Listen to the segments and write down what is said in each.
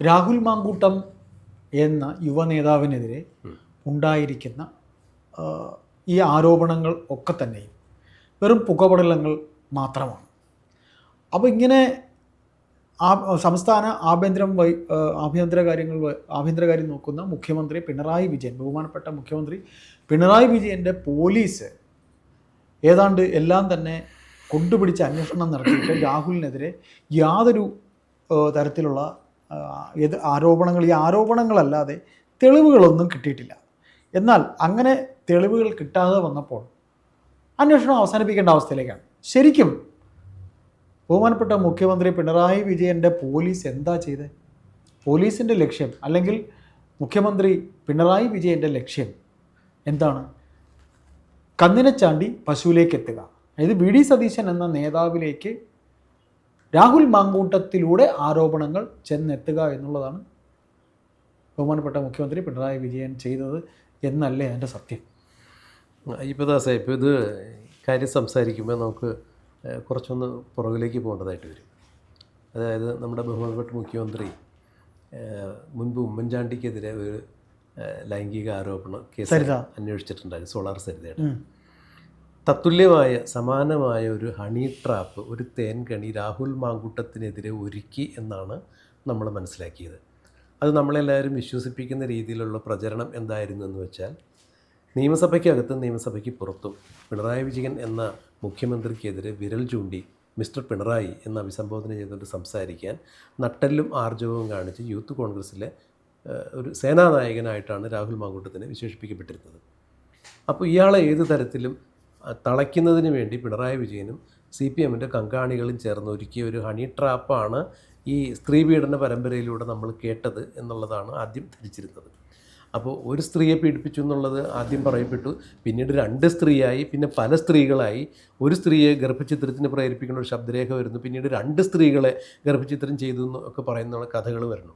രാഹുൽ മാങ്കൂട്ടം എന്ന യുവ നേതാവിനെതിരെ ഉണ്ടായിരിക്കുന്ന ഈ ആരോപണങ്ങൾ ഒക്കെ തന്നെയും വെറും പുകപടലങ്ങൾ മാത്രമാണ്. അപ്പോൾ ഇങ്ങനെ ആ സംസ്ഥാന ആഭ്യന്തരം വൈ ആഭ്യന്തര കാര്യങ്ങൾ ആഭ്യന്തരകാര്യം നോക്കുന്ന മുഖ്യമന്ത്രി പിണറായി വിജയൻ ബഹുമാനപ്പെട്ട മുഖ്യമന്ത്രി പിണറായി വിജയന്റെ പോലീസ് ഏതാണ്ട് എല്ലാം തന്നെ കൊണ്ടുപിടിച്ച് അന്വേഷണം നടത്തിയിട്ട് രാഹുലിനെതിരെ യാതൊരു തരത്തിലുള്ള ഏത് ആരോപണങ്ങൾ ഈ ആരോപണങ്ങളല്ലാതെ തെളിവുകളൊന്നും കിട്ടിയിട്ടില്ല. എന്നാൽ അങ്ങനെ തെളിവുകൾ കിട്ടാതെ വന്നപ്പോൾ അന്വേഷണം അവസാനിപ്പിക്കേണ്ട അവസ്ഥയിലേക്കാണ്. ശരിക്കും ബഹുമാനപ്പെട്ട മുഖ്യമന്ത്രി പിണറായി വിജയന്റെ പോലീസ് എന്താ ചെയ്തത് പോലീസിന്റെ ലക്ഷ്യം അല്ലെങ്കിൽ മുഖ്യമന്ത്രി പിണറായി വിജയന്റെ ലക്ഷ്യം എന്താണ്? കന്നിനെ ചാണ്ടി പശുവിലേക്ക് എത്തുക. അതായത് വി. ഡി. സതീശൻ എന്ന നേതാവിലേക്ക് രാഹുൽ മാങ്കൂട്ടത്തിലൂടെ ആരോപണങ്ങൾ ചെന്നെത്തുക എന്നുള്ളതാണ് ബഹുമാനപ്പെട്ട മുഖ്യമന്ത്രി പിണറായി വിജയൻ ചെയ്തത് എന്നല്ലേ അതിന്റെ സത്യം ഇപ്പോൾ ദാസേ ഇപ്പോൾ ഇത് കാര്യം സംസാരിക്കുമ്പോൾ നമുക്ക് കുറച്ചൊന്ന് പുറകിലേക്ക് പോകേണ്ടതായിട്ട് വരും അതായത് നമ്മുടെ ബഹുമാനപ്പെട്ട മുഖ്യമന്ത്രി മുൻപ് ഉമ്മൻചാണ്ടിക്കെതിരെ ഒരു ലൈംഗിക ആരോപണ കേസ്. അന്വേഷിച്ചിട്ടുണ്ടായിരുന്നു സോളാർ സരിതയുടെ. തത്തുല്യമായ സമാനമായ ഒരു ഹണി ട്രാപ്പ് ഒരു തേൻകണി രാഹുൽ മാങ്കൂട്ടത്തിനെതിരെ ഒരുക്കി എന്നാണ് നമ്മൾ മനസ്സിലാക്കിയത്. അത് നമ്മളെല്ലാവരും വിശ്വസിപ്പിക്കുന്ന രീതിയിലുള്ള പ്രചരണം എന്തായിരുന്നു എന്ന് വെച്ചാൽ നിയമസഭയ്ക്കകത്തും നിയമസഭയ്ക്ക് പുറത്തും പിണറായി വിജയൻ എന്ന മുഖ്യമന്ത്രിക്കെതിരെ വിരൽ ചൂണ്ടി മിസ്റ്റർ പിണറായി എന്ന അഭിസംബോധന ചെയ്തുകൊണ്ട് സംസാരിക്കാൻ നട്ടെല്ലും ആർജവവും കാണിച്ച് യൂത്ത് കോൺഗ്രസ്സിലെ ഒരു സേനാനായകനായിട്ടാണ് രാഹുൽ മാങ്കൂട്ടത്തിനെ വിശേഷിപ്പിക്കപ്പെട്ടിരുന്നത്. അപ്പോൾ ഇയാളെ ഏത് തരത്തിലും തളയ്ക്കുന്നതിന് വേണ്ടി പിണറായി വിജയനും സി പി എമ്മിന്റെ കങ്കാണികളും ചേർന്ന് ഒരുക്കിയ ഒരു ഹണി ട്രാപ്പാണ് ഈ സ്ത്രീ പീഡന പരമ്പരയിലൂടെ നമ്മൾ കേട്ടത് എന്നുള്ളതാണ് ആദ്യം ധരിച്ചിരുന്നത്. അപ്പോൾ ഒരു സ്ത്രീയെ പീഡിപ്പിച്ചു എന്നുള്ളത് ആദ്യം പറയപ്പെട്ടു. പിന്നീട് രണ്ട് സ്ത്രീയായി പിന്നെ പല സ്ത്രീകളായി. ഒരു സ്ത്രീയെ ഗർഭചിത്രത്തിന് പ്രേരിപ്പിക്കുന്ന ഒരു ശബ്ദരേഖ വരുന്നു. പിന്നീട് രണ്ട് സ്ത്രീകളെ ഗർഭചിത്രം ചെയ്തു എന്നൊക്കെ പറയുന്ന കഥകൾ വരുന്നു.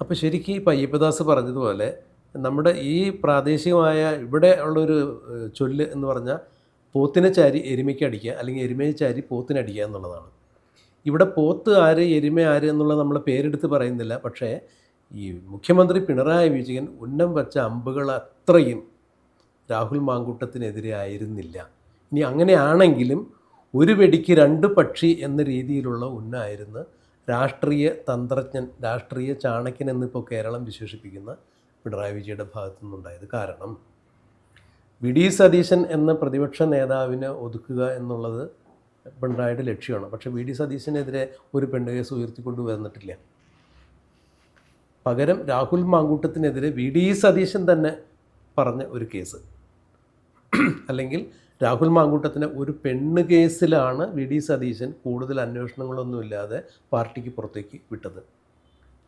അപ്പോൾ ശരിക്കും ഈ പയ്യപ്പദാസ് പറഞ്ഞതുപോലെ നമ്മുടെ ഈ പ്രാദേശികമായ ഇവിടെ ഉള്ളൊരു ചൊല്ല് എന്ന് പറഞ്ഞാൽ പോത്തിനെ ചാരി എരുമയ്ക്ക് അടിക്കുക അല്ലെങ്കിൽ എരുമയെ ചാരി പോത്തിനെ അടിക്കുക എന്നുള്ളതാണ്. ഇവിടെ പോത്ത് ആര് എരുമ ആര് എന്നുള്ള നമ്മൾ പേരെടുത്ത് പറയുന്നില്ല. പക്ഷേ ഈ മുഖ്യമന്ത്രി പിണറായി വിജയൻ ഉന്നം വച്ച അമ്പുകൾ അത്രയും രാഹുൽ മാങ്കൂട്ടത്തിനെതിരെ ആയിരുന്നില്ല. ഇനി അങ്ങനെയാണെങ്കിലും ഒരു വെടിക്ക് രണ്ട് പക്ഷി എന്ന രീതിയിലുള്ള ഉന്നായിരുന്നു രാഷ്ട്രീയ തന്ത്രജ്ഞൻ രാഷ്ട്രീയ ചാണക്യൻ എന്നിപ്പോൾ കേരളം വിശേഷിപ്പിക്കുന്ന പിണറായി വിജയയുടെ ഭാഗത്തു നിന്നുണ്ടായത് കാരണം വി ഡി സതീശൻ എന്ന പ്രതിപക്ഷ നേതാവിനെ ഒതുക്കുക എന്നുള്ളത് പിണറായിയുടെ ലക്ഷ്യമാണ്. പക്ഷേ വി ഡി സതീശനെതിരെ ഒരു പെണ്ണ് കേസ് ഉയർത്തിക്കൊണ്ട് വന്നിട്ടില്ല. പകരം രാഹുൽ മാങ്കൂട്ടത്തിനെതിരെ വി ഡി സതീശൻ തന്നെ പറഞ്ഞ ഒരു കേസ്. അല്ലെങ്കിൽ രാഹുൽ മാങ്കൂട്ടത്തിന് ഒരു പെണ്ണ് കേസിലാണ് വി ഡി സതീശൻ കൂടുതൽ അന്വേഷണങ്ങളൊന്നുമില്ലാതെ പാർട്ടിക്ക് പുറത്തേക്ക് വിട്ടത്.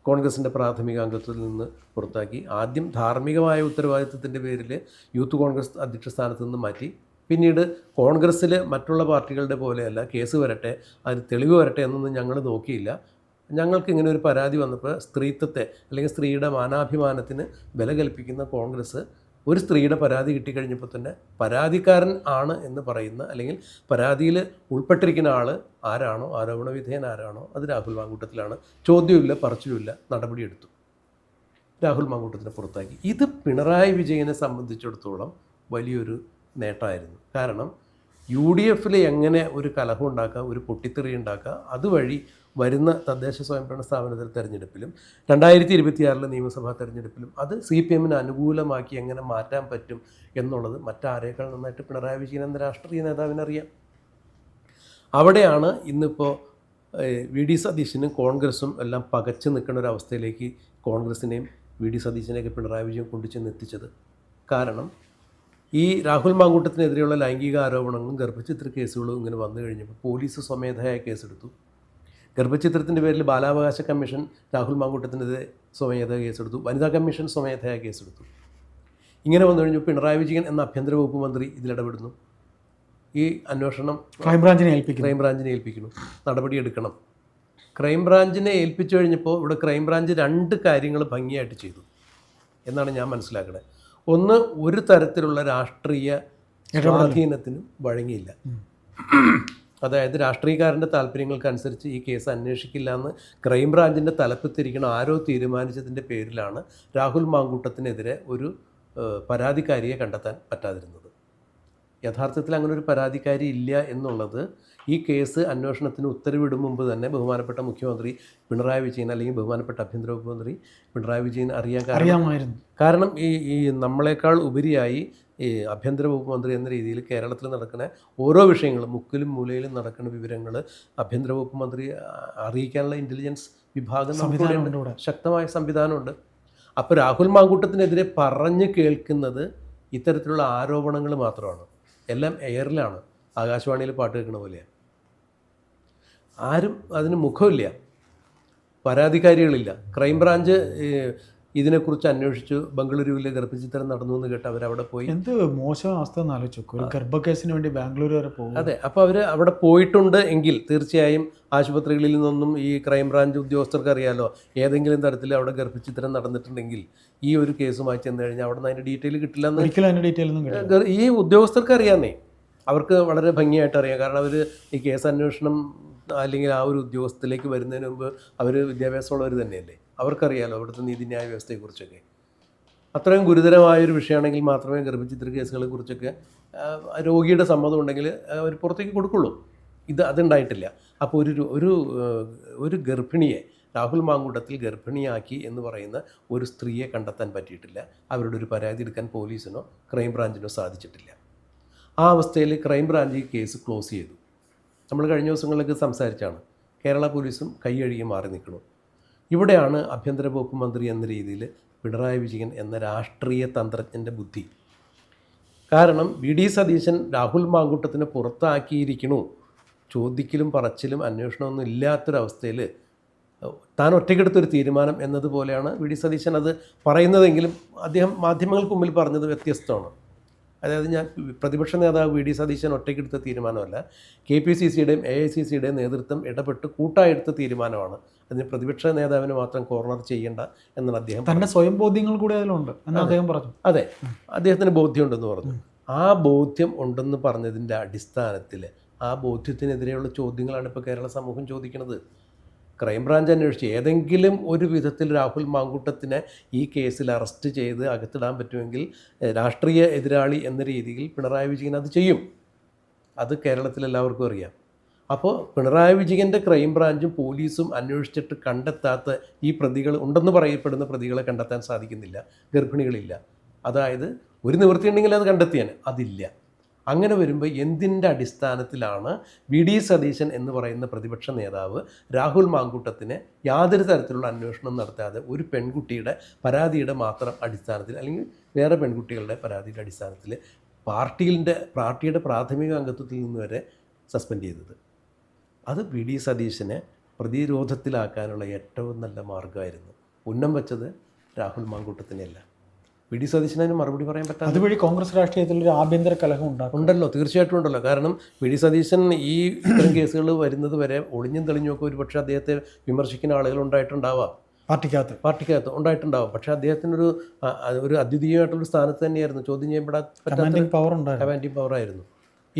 കോൺഗ്രസിന്റെ പ്രാഥമിക അംഗത്വത്തിൽ നിന്ന് പുറത്താക്കി. ആദ്യം ധാർമ്മികമായ ഉത്തരവാദിത്വത്തിന്റെ പേരിൽ യൂത്ത് കോൺഗ്രസ് അധ്യക്ഷ സ്ഥാനത്ത് നിന്ന് മാറ്റി. പിന്നീട് കോൺഗ്രസ്സിൽ മറ്റുള്ള പാർട്ടികളുടെ പോലെയല്ല കേസ് വരട്ടെ അതിന് തെളിവ് വരട്ടെ എന്നൊന്നും ഞങ്ങൾ നോക്കിയില്ല. ഞങ്ങൾക്ക് ഇങ്ങനെ ഒരു പരാതി വന്നപ്പോൾ സ്ത്രീത്വത്തെ അല്ലെങ്കിൽ സ്ത്രീയുടെ മാനാഭിമാനത്തിന് വില കൽപ്പിക്കുന്ന കോൺഗ്രസ് ഒരു സ്ത്രീയുടെ പരാതി കിട്ടിക്കഴിഞ്ഞപ്പോൾ തന്നെ പരാതിക്കാരൻ ആണ് എന്ന് പറയുന്ന അല്ലെങ്കിൽ പരാതിയിൽ ഉൾപ്പെട്ടിരിക്കുന്ന ആൾ ആരാണോ ആരോപണ വിധേയൻ ആരാണോ അത് രാഹുൽ മാങ്കൂട്ടത്തിലാണ്. ചോദ്യമില്ല പറച്ചിലുമില്ല നടപടിയെടുത്തു. രാഹുൽ മാങ്കൂട്ടത്തിനെ പുറത്താക്കി. ഇത് പിണറായി വിജയനെ സംബന്ധിച്ചിടത്തോളം വലിയൊരു നേട്ടമായിരുന്നു. കാരണം യു ഡി എഫിൽ എങ്ങനെ ഒരു കലഹം ഉണ്ടാക്കുക ഒരു പൊട്ടിത്തെറി ഉണ്ടാക്കുക അതുവഴി വരുന്ന തദ്ദേശ സ്വയംഭരണ സ്ഥാപനത്തിൽ തെരഞ്ഞെടുപ്പിലും രണ്ടായിരത്തി ഇരുപത്തിയാറിലെ നിയമസഭാ തെരഞ്ഞെടുപ്പിലും അത് സി പി എമ്മിന് അനുകൂലമാക്കി എങ്ങനെ മാറ്റാൻ പറ്റും എന്നുള്ളത് മറ്റാരേക്കാൾ നന്നായിട്ട് പിണറായി വിജയൻ എന്ന രാഷ്ട്രീയ നേതാവിനറിയാം. അവിടെയാണ് ഇന്നിപ്പോൾ വി ഡി സതീശനും കോൺഗ്രസും എല്ലാം പകച്ചു നിൽക്കുന്ന ഒരു അവസ്ഥയിലേക്ക് കോൺഗ്രസിനെയും വി ഡി സതീശനെയൊക്കെ പിണറായി വിജയൻ കൊണ്ടുചെന്ന് എത്തിച്ചത്. കാരണം ഈ രാഹുൽ മാങ്കൂട്ടത്തിനെതിരെയുള്ള ലൈംഗിക ആരോപണങ്ങളും ഗർഭചിത്ര കേസുകളും ഇങ്ങനെ വന്നു കഴിഞ്ഞപ്പോൾ പോലീസ് സ്വമേധയായ കേസെടുത്തു. ഗർഭചിത്രത്തിന്റെ പേരിൽ ബാലാവകാശ കമ്മീഷൻ രാഹുൽ മാങ്കൂട്ടത്തിനെതിരെ സ്വമേധയാ കേസെടുത്തു. വനിതാ കമ്മീഷൻ സ്വമേധയാ കേസെടുത്തു. ഇങ്ങനെ വന്നു കഴിഞ്ഞു. പിണറായി വിജയൻ എന്ന ആഭ്യന്തര വകുപ്പ് മന്ത്രി ഇതിലിടപെടുന്നു. ഈ അന്വേഷണം ക്രൈംബ്രാഞ്ചിനെ ഏൽപ്പിക്കും ക്രൈംബ്രാഞ്ചിനെ ഏൽപ്പിക്കുന്നു. നടപടിയെടുക്കണം. ക്രൈംബ്രാഞ്ചിനെ ഏൽപ്പിച്ചു കഴിഞ്ഞപ്പോൾ ഇവിടെ ക്രൈംബ്രാഞ്ച് രണ്ട് കാര്യങ്ങൾ ഭംഗിയായിട്ട് ചെയ്തു എന്നാണ് ഞാൻ മനസ്സിലാക്കുന്നത് ഒന്ന് ഒരു തരത്തിലുള്ള രാഷ്ട്രീയ സ്വാധീനത്തിനും വഴങ്ങിയില്ല. അതായത് രാഷ്ട്രീയക്കാരന്റെ താല്പര്യങ്ങൾക്കനുസരിച്ച് ഈ കേസ് അന്വേഷിക്കില്ല എന്ന് ക്രൈംബ്രാഞ്ചിന്റെ തലപ്പത്തിരിക്കണം ആരോ തീരുമാനിച്ചതിന്റെ പേരിലാണ് രാഹുൽ മാങ്കൂട്ടത്തിനെതിരെ ഒരു പരാതിക്കാരിയെ കണ്ടെത്താൻ പറ്റാതിരുന്നത്. യഥാർത്ഥത്തിൽ അങ്ങനെ ഒരു പരാതിക്കാരി ഇല്ല എന്നുള്ളത് ഈ കേസ് അന്വേഷണത്തിന് ഉത്തരവിടും മുമ്പ് തന്നെ ബഹുമാനപ്പെട്ട മുഖ്യമന്ത്രി പിണറായി വിജയൻ അല്ലെങ്കിൽ ബഹുമാനപ്പെട്ട ആഭ്യന്തര വകുപ്പ് മന്ത്രി പിണറായി വിജയൻ അറിയാൻ അറിയാമായിരുന്നു. കാരണം ഈ ഈ നമ്മളെക്കാൾ ഉപരിയായി ഈ ആഭ്യന്തര വകുപ്പ് മന്ത്രി എന്ന രീതിയിൽ കേരളത്തിൽ നടക്കുന്ന ഓരോ വിഷയങ്ങളും മുക്കിലും മൂലയിലും നടക്കുന്ന വിവരങ്ങൾ ആഭ്യന്തര വകുപ്പ് മന്ത്രി അറിയിക്കാനുള്ള ഇന്റലിജൻസ് വിഭാഗം നമുക്കിവിടെ സംവിധാനമുണ്ട് ശക്തമായ സംവിധാനമുണ്ട് അപ്പോൾ രാഹുൽ മാങ്കൂട്ടത്തിനെതിരെ പറഞ്ഞ് കേൾക്കുന്നത് ഇത്തരത്തിലുള്ള ആരോപണങ്ങൾ മാത്രമാണ്. എല്ലാം എയറിലാണ് ആകാശവാണിയിൽ പാട്ട് കേൾക്കുന്ന പോലെയാണ്. ആരും അതിന് മുഖമില്ല. പരാതിക്കാരികളില്ല. ക്രൈംബ്രാഞ്ച് ഇതിനെക്കുറിച്ച് അന്വേഷിച്ചു ബംഗളൂരുവിലെ ഗർഭചിത്രം നടന്നു എന്ന് കേട്ട് അവരവിടെ പോയി. എന്ത് മോശം അവസ്ഥ ഗർഭകേസിന് ആലോചിച്ചു ഒരു ഗർഭക്കേസിന് വേണ്ടി ബാംഗ്ലൂർ വരെ പോകും. അതെ അപ്പോൾ അവർ അവിടെ പോയിട്ടുണ്ട് എങ്കിൽ തീർച്ചയായും ആശുപത്രികളിൽ നിന്നൊന്നും ഈ ക്രൈംബ്രാഞ്ച് ഉദ്യോഗസ്ഥർക്ക് അറിയാലോ ഏതെങ്കിലും തരത്തിൽ അവിടെ ഗർഭചിത്രം നടന്നിട്ടുണ്ടെങ്കിൽ ഈ ഒരു കേസുമായി ചെന്ന് കഴിഞ്ഞാൽ അവിടെ നിന്ന് അതിന്റെ ഡീറ്റെയിൽ കിട്ടില്ല എന്ന് ഒരിക്കലും അതിന്റെ ഡീറ്റെയിൽ ഒന്നും കിട്ടില്ല. ഈ ഉദ്യോഗസ്ഥർക്ക് അറിയാമെന്നേ അവർക്ക് വളരെ ഭംഗിയായിട്ട് അറിയാം. കാരണം അവർ ഈ കേസ് അന്വേഷണം അല്ലെങ്കിൽ ആ ഒരു ഉദ്യോഗസ്ഥത്തിലേക്ക് വരുന്നതിന് മുമ്പ് അവർ വിദ്യാഭ്യാസമുള്ളവർ തന്നെയല്ലേ. അവർക്കറിയാലോ അവിടുത്തെ നീതിന്യായ വ്യവസ്ഥയെക്കുറിച്ചൊക്കെ. അത്രയും ഗുരുതരമായൊരു വിഷയമാണെങ്കിൽ മാത്രമേ ഗർഭചിത്ര കേസുകളെ കുറിച്ചൊക്കെ രോഗിയുടെ സമ്മതം ഉണ്ടെങ്കിൽ അവർ പുറത്തേക്ക് കൊടുക്കുള്ളൂ. ഇത് അതുണ്ടായിട്ടില്ല. അപ്പോൾ ഒരു ഒരു ഒരു ഗർഭിണിയെ രാഹുൽ മാങ്കൂട്ടത്തിൽ ഗർഭിണിയാക്കി എന്ന് പറയുന്ന ഒരു സ്ത്രീയെ കണ്ടെത്താൻ പറ്റിയിട്ടില്ല. അവരുടെ ഒരു പരാതി എടുക്കാൻ പോലീസിനോ ക്രൈംബ്രാഞ്ചിനോ സാധിച്ചിട്ടില്ല. ആ അവസ്ഥയിൽ ക്രൈംബ്രാഞ്ച് ഈ കേസ് ക്ലോസ് ചെയ്തു. നമ്മൾ കഴിഞ്ഞ ദിവസങ്ങളിലൊക്കെ സംസാരിച്ചാണ്. കേരള പോലീസും കൈയഴുകി മാറി നിൽക്കുന്നു. ഇവിടെയാണ് ആഭ്യന്തര വകുപ്പ് മന്ത്രി എന്ന രീതിയിൽ പിണറായി വിജയൻ എന്ന രാഷ്ട്രീയ തന്ത്രജ്ഞന്റെ ബുദ്ധി. കാരണം വി ഡി സതീശൻ രാഹുൽ മാങ്കൂട്ടത്തിനെ പുറത്താക്കിയിരിക്കണു. ചോദിക്കലും പറച്ചിലും അന്വേഷണമൊന്നും ഇല്ലാത്തൊരവസ്ഥയിൽ താൻ ഒറ്റയ്ക്കെടുത്തൊരു തീരുമാനം എന്നതുപോലെയാണ് വി ഡി സതീശൻ അത് പറയുന്നതെങ്കിലും അദ്ദേഹം മാധ്യമങ്ങൾക്ക് മുമ്പിൽ പറഞ്ഞത് വ്യത്യസ്തമാണ്. അതായത് ഞാൻ പ്രതിപക്ഷ നേതാവ് വി ഡി സതീശൻ ഒറ്റയ്ക്കെടുത്ത തീരുമാനമല്ല. കെ പി സി സിയുടെയും എ ഐ സി സിയുടെയും നേതൃത്വം ഇടപെട്ട് കൂട്ടായെടുത്ത തീരുമാനമാണ്. അതിന് പ്രതിപക്ഷ നേതാവിന് മാത്രം കോർണർ ചെയ്യേണ്ട എന്നാണ് അദ്ദേഹം തന്നെ സ്വയം ബോധ്യങ്ങൾ കൂടി അതിലുണ്ട് എന്ന് അദ്ദേഹം പറഞ്ഞു. അതെ. അദ്ദേഹത്തിന് ബോധ്യമുണ്ടെന്ന് പറഞ്ഞു. ആ ബോധ്യം ഉണ്ടെന്ന് പറഞ്ഞതിന്റെ അടിസ്ഥാനത്തിൽ ആ ബോധ്യത്തിനെതിരെയുള്ള ചോദ്യങ്ങളാണ് ഇപ്പോൾ കേരള സമൂഹം ചോദിക്കുന്നത്. ക്രൈംബ്രാഞ്ച് അന്വേഷിച്ച് ഏതെങ്കിലും ഒരു വിധത്തിൽ രാഹുൽ മാങ്കൂട്ടത്തിനെ ഈ കേസിൽ അറസ്റ്റ് ചെയ്ത് അകത്തിടാൻ പറ്റുമെങ്കിൽ രാഷ്ട്രീയ എതിരാളി എന്ന രീതിയിൽ പിണറായി വിജയൻ അത് ചെയ്യും. അത് കേരളത്തിൽ എല്ലാവർക്കും അറിയാം. അപ്പോൾ പിണറായി വിജയന്റെ ക്രൈംബ്രാഞ്ചും പോലീസും അന്വേഷിച്ചിട്ട് കണ്ടെത്താത്ത ഈ പ്രതികൾ ഉണ്ടെന്ന് പറയപ്പെടുന്ന പ്രതികളെ കണ്ടെത്താൻ സാധിക്കുന്നില്ല. ഗർഭിണികളില്ല. അതായത് ഒരു നിവൃത്തിയുണ്ടെങ്കിൽ അത് കണ്ടെത്തിയാൽ അതില്ല. അങ്ങനെ വരുമ്പോൾ എന്തിന്റെ അടിസ്ഥാനത്തിലാണ് വി ഡി സതീശൻ എന്ന് പറയുന്ന പ്രതിപക്ഷ നേതാവ് രാഹുൽ മാങ്കൂട്ടത്തിന് യാതൊരു തരത്തിലുള്ള അന്വേഷണം നടത്താതെ ഒരു പെൺകുട്ടിയുടെ പരാതിയുടെ മാത്രം അടിസ്ഥാനത്തിൽ അല്ലെങ്കിൽ വേറെ പെൺകുട്ടികളുടെ പരാതിയുടെ അടിസ്ഥാനത്തിൽ പാർട്ടിയിന്റെ പാർട്ടിയുടെ പ്രാഥമിക അംഗത്വത്തിൽ നിന്ന് വരെ സസ്പെൻഡ് ചെയ്തത്. അത് വി ഡി സതീശനെ പ്രതിരോധത്തിലാക്കാനുള്ള ഏറ്റവും നല്ല മാർഗമായിരുന്നു ഉന്നം വെച്ചത് രാഹുൽ മാങ്കൂട്ടത്തിനെയല്ല. വി ഡി സതീശന് മറുപടി പറയാൻ പറ്റാത്ത അതുവഴി കോൺഗ്രസ് രാഷ്ട്രീയത്തിൽ ഒരു ആഭ്യന്തര കലഹം ഉണ്ടാകും ഉണ്ടല്ലോ തീർച്ചയായിട്ടും ഉണ്ടല്ലോ. കാരണം വി ഡി സതീശൻ ഈ ഇത്തരം കേസുകൾ വരുന്നത് വരെ ഒളിഞ്ഞും തെളിഞ്ഞുമൊക്കെ ഒരു പക്ഷേ അദ്ദേഹത്തെ വിമർശിക്കുന്ന ആളുകൾ ഉണ്ടായിട്ടുണ്ടാവാം. പാർട്ടിക്കകത്ത്. പാർട്ടിക്കകത്ത് ഉണ്ടായിട്ടുണ്ടാവും. പക്ഷേ അദ്ദേഹത്തിനൊരു ഒരു അദ്വിതീയമായിട്ടുള്ള സ്ഥാനത്ത് തന്നെയായിരുന്നു. ചോദ്യം ചെയ്യപ്പെടാൻ പറ്റാത്ത പവർ ഉണ്ടായിരുന്നു. കമാൻഡിങ് പവറായിരുന്നു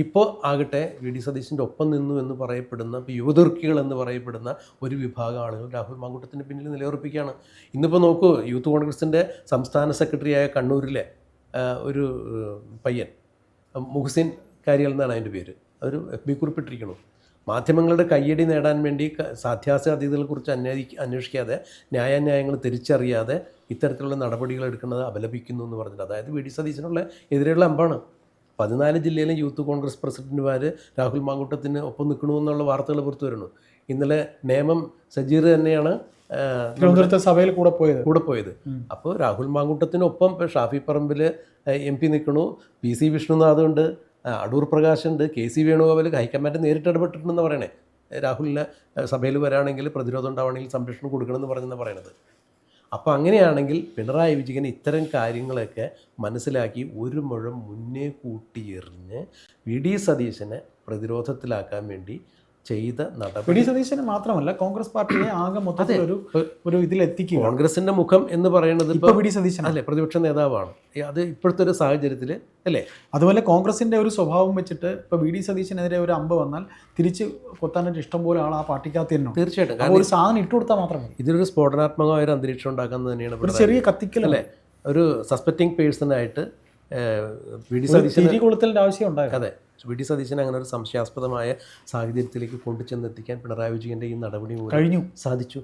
ഇപ്പോൾ ആകട്ടെ വി ഡി സതീശന്റെ ഒപ്പം നിന്നു എന്ന് പറയപ്പെടുന്ന യുവതുർക്കികൾ എന്ന് പറയപ്പെടുന്ന ഒരു വിഭാഗം ആളുകൾ രാഹുൽ മാങ്കൂട്ടത്തിന്റെ പിന്നിൽ നിലയുറപ്പിക്കുകയാണ്. ഇന്നിപ്പോൾ നോക്കൂ യൂത്ത് കോൺഗ്രസിന്റെ സംസ്ഥാന സെക്രട്ടറിയായ കണ്ണൂരിലെ ഒരു പയ്യൻ മുഹസിൻ കാര്യൽ എന്നാണ് അതിന്റെ പേര്. അതൊരു എഫ് ബി കുറിപ്പിട്ടിരിക്കണു മാധ്യമങ്ങളുടെ കയ്യടി നേടാൻ വേണ്ടി സാധ്യാസാധ്യതകളെക്കുറിച്ച് അന്വേഷി അന്വേഷിക്കാതെ ന്യായാന്യായങ്ങൾ തിരിച്ചറിയാതെ ഇത്തരത്തിലുള്ള നടപടികൾ എടുക്കുന്നത് അപലപിക്കുന്നു എന്ന് പറഞ്ഞിട്ട് അതായത് വി ഡി സതീശനുള്ള എതിരെയുള്ള അമ്പാണ്. പതിനാല് ജില്ലയിലെ യൂത്ത് കോൺഗ്രസ് പ്രസിഡന്റുമാർ രാഹുൽ മാങ്കൂട്ടത്തിന് ഒപ്പം നിൽക്കണമെന്നുള്ള വാർത്തകൾ പുറത്തു വരുന്നു. ഇന്നലെ നേമം സജീർ തന്നെയാണ് തിരുവനന്തപുരത്തെ സഭയിൽ കൂടെ പോയത്. കൂടെ പോയത്. അപ്പോൾ രാഹുൽ മാങ്കൂട്ടത്തിനൊപ്പം ഇപ്പോൾ ഷാഫി പറമ്പിൽ എം പി നിൽക്കണു. പി സി വിഷ്ണുനാഥ് ഉണ്ട് അടൂർ പ്രകാശ് ഉണ്ട് കെ സി വേണുഗോപാൽ ഹൈക്കമാൻഡ് നേരിട്ട് ഇടപെട്ടിട്ടുണ്ടെന്ന് പറയണേ. രാഹുലിനെ സഭയിൽ വരാണെങ്കിൽ പ്രതിരോധം ഉണ്ടാവണമെങ്കിൽ സംരക്ഷണം കൊടുക്കണമെന്ന് പറഞ്ഞെന്ന് പറയണത്. അപ്പോൾ അങ്ങനെയാണെങ്കിൽ പിണറായി വിജയൻ ഇത്തരം കാര്യങ്ങളൊക്കെ മനസ്സിലാക്കി ഒരു മുഴം മുന്നേ കൂട്ടി എറിഞ്ഞ് വി. ഡി. സതീശനെ പ്രതിരോധത്തിലാക്കാൻ വേണ്ടി ചെയ്ത വി നടപടി ഡി സതീശന് മാത്രമല്ല കോൺഗ്രസ് പാർട്ടിയെ ആകെ മൊത്തത്തിൽ ഒരു ഒരു ഇതിലെത്തിക്കുക കോൺഗ്രസിന്റെ മുഖം എന്ന് പറയുന്നത് ഇപ്പൊ ഇപ്പോൾ വി ഡി സതീശൻ അല്ലേ പ്രതിപക്ഷ നേതാവാണ്. അത് ഇപ്പോഴത്തെ ഒരു സാഹചര്യത്തിൽ അല്ലേ? അതുപോലെ കോൺഗ്രസിന്റെ ഒരു സ്വഭാവം വെച്ചിട്ട് ഇപ്പൊ വി ഡി സതീശനെതിരെ ഒരു അമ്പ് വന്നാൽ തിരിച്ച് കൊത്താനായിട്ട് ഇഷ്ടം പോലെ ആൾ ആ പാർട്ടിക്കകത്ത് തന്നെ തീർച്ചയായിട്ടും. ഒരു സാധനം ഇട്ടു കൊടുത്താൽ മാത്രമേ മതി. ഇതിലൊരു സ്ഫോടനാത്മകമായ ഒരു അന്തരീക്ഷം ഉണ്ടാക്കുന്നത് തന്നെയാണ് ഒരു ചെറിയ കത്തിക്കലല്ലേ ഒരു സസ്പെക്റ്റിംഗ് പേഴ്സണായിട്ട് വി ഡി സതീശൻ തിരി കൊളുത്തലിന്റെ ആവശ്യം ഉണ്ടായിരുന്നു അതെ. വി ഡി സതീശൻ അങ്ങനെ ഒരു സംശയാസ്പദമായ സാഹചര്യത്തിലേക്ക് കൊണ്ടുചെന്നെത്തിക്കാൻ പിണറായി വിജയന്റെ ഈ നടപടി കഴിഞ്ഞു. സാധിച്ചു.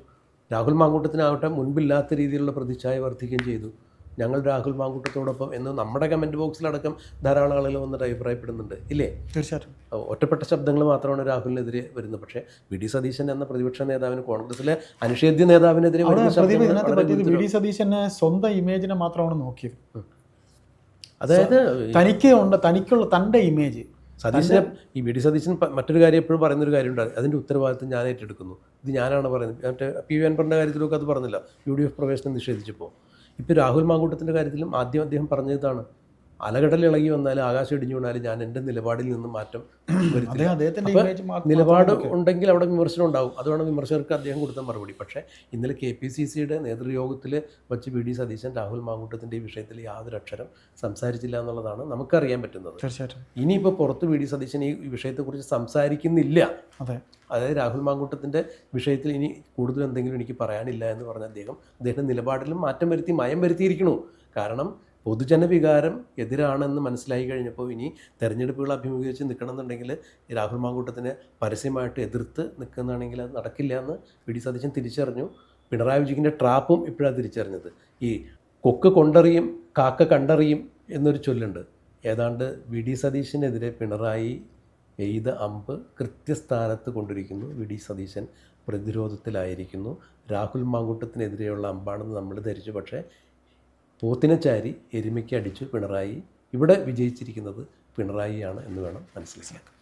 രാഹുൽ മാങ്കൂട്ടത്തിനാവട്ടെ മുൻപില്ലാത്ത രീതിയിലുള്ള പ്രതിച്ഛായ വർദ്ധിക്കുകയും ചെയ്തു. ഞങ്ങൾ രാഹുൽ മാങ്കൂട്ടത്തോടൊപ്പം എന്ന് നമ്മുടെ കമന്റ് ബോക്സിലടക്കം ധാരാളം ആളുകൾ വന്നിട്ട് അഭിപ്രായപ്പെടുന്നുണ്ട്. ഇല്ലേ? തീർച്ചയായിട്ടും. ഒറ്റപ്പെട്ട ശബ്ദങ്ങൾ മാത്രമാണ് രാഹുലിനെതിരെ വരുന്നത്. പക്ഷേ വി ഡി സതീശൻ എന്ന പ്രതിപക്ഷ നേതാവിന് കോൺഗ്രസിലെ അനിഷേധ്യ നേതാവിനെതിരെ വി ഡി സതീശന് സ്വന്തം ഇമേജിനെ മാത്രമാണ് നോക്കിയത്. അതായത് തനിക്ക് ഉണ്ട് തനിക്കുള്ള തന്റെ ഇമേജ്. സതീശനെ ഈ വി ഡി സതീശൻ മറ്റൊരു കാര്യം എപ്പോഴും പറയുന്നൊരു കാര്യമുണ്ട്. അതിന്റെ ഉത്തരവാദിത്വം ഞാൻ ഏറ്റെടുക്കുന്നു ഇത് ഞാനാണ് പറയുന്നത്. മറ്റേ പി വി അൻപറിന്റെ കാര്യത്തിലൊക്കെ അത് പറഞ്ഞില്ല. യു ഡി എഫ് പ്രവേശനം നിഷേധിച്ചപ്പോൾ. ഇപ്പോൾ രാഹുൽ മാങ്കൂട്ടത്തിന്റെ കാര്യത്തിലും ആദ്യം അദ്ദേഹം പറഞ്ഞതാണ്. അലകടൽ ഇളകി വന്നാലും ആകാശം ഇടിഞ്ഞു വീണാലും ഞാൻ എന്റെ നിലപാടിൽ നിന്ന് മാറ്റം വരുത്തില്ല. നിലപാട് ഉണ്ടെങ്കിൽ അവിടെ വിമർശനം ഉണ്ടാവും. അതുകൊണ്ട് വിമർശകർക്ക് അദ്ദേഹം കൊടുത്ത മറുപടി. പക്ഷേ ഇന്നലെ കെ പി സി സിയുടെ നേതൃയോഗത്തിൽ വച്ച് വി ഡി സതീശൻ രാഹുൽ മാങ്കൂട്ടത്തിന്റെ ഈ വിഷയത്തിൽ യാതൊരു അക്ഷരം സംസാരിച്ചില്ല എന്നുള്ളതാണ് നമുക്കറിയാൻ പറ്റുന്നത്. തീർച്ചയായിട്ടും. ഇനിയിപ്പോൾ പുറത്ത് വി ഡി സതീശൻ ഈ വിഷയത്തെക്കുറിച്ച് സംസാരിക്കുന്നില്ല. അതെ. അതായത് രാഹുൽ മാങ്കൂട്ടത്തിന്റെ വിഷയത്തിൽ ഇനി കൂടുതൽ എന്തെങ്കിലും എനിക്ക് പറയാനില്ല എന്ന് പറഞ്ഞ അദ്ദേഹം അദ്ദേഹത്തിന്റെ നിലപാടിലും മാറ്റം വരുത്തി മയം വരുത്തിയിരിക്കണു കാരണം പൊതുജന വികാരം എതിരാണെന്ന് മനസ്സിലായി കഴിഞ്ഞപ്പോൾ ഇനി തെരഞ്ഞെടുപ്പുകൾ അഭിമുഖീകരിച്ച് നിൽക്കണമെന്നുണ്ടെങ്കിൽ രാഹുൽ മാങ്കൂട്ടത്തിനെ പരസ്യമായിട്ട് എതിർത്ത് നിൽക്കുന്നതാണെങ്കിൽ അത് നടക്കില്ല എന്ന് വി ഡി സതീശൻ തിരിച്ചറിഞ്ഞു. പിണറായി വിജയന്റെ ട്രാപ്പും ഇപ്പോഴാണ് തിരിച്ചറിഞ്ഞത്. ഈ കൊക്ക് കൊണ്ടറിയും കാക്ക കണ്ടറിയും എന്നൊരു ചൊല്ലുണ്ട്. ഏതാണ്ട് വി ഡി സതീശനെതിരെ പിണറായി എയ്ത അമ്പ് കൃത്യസ്ഥാനത്ത് കൊണ്ടിരിക്കുന്നു. വി ഡി സതീശൻ പ്രതിരോധത്തിലായിരിക്കുന്നു. രാഹുൽ മാങ്കൂട്ടത്തിനെതിരെയുള്ള അമ്പാണെന്ന് നമ്മൾ ധരിച്ചു. പക്ഷേ പോത്തിനെ ചാരി എരുമയ്ക്ക് അടിച്ചു പിണറായി. ഇവിടെ വിജയിച്ചിരിക്കുന്നത് പിണറായിയാണ് എന്ന് വേണം മനസ്സിലാക്കാൻ.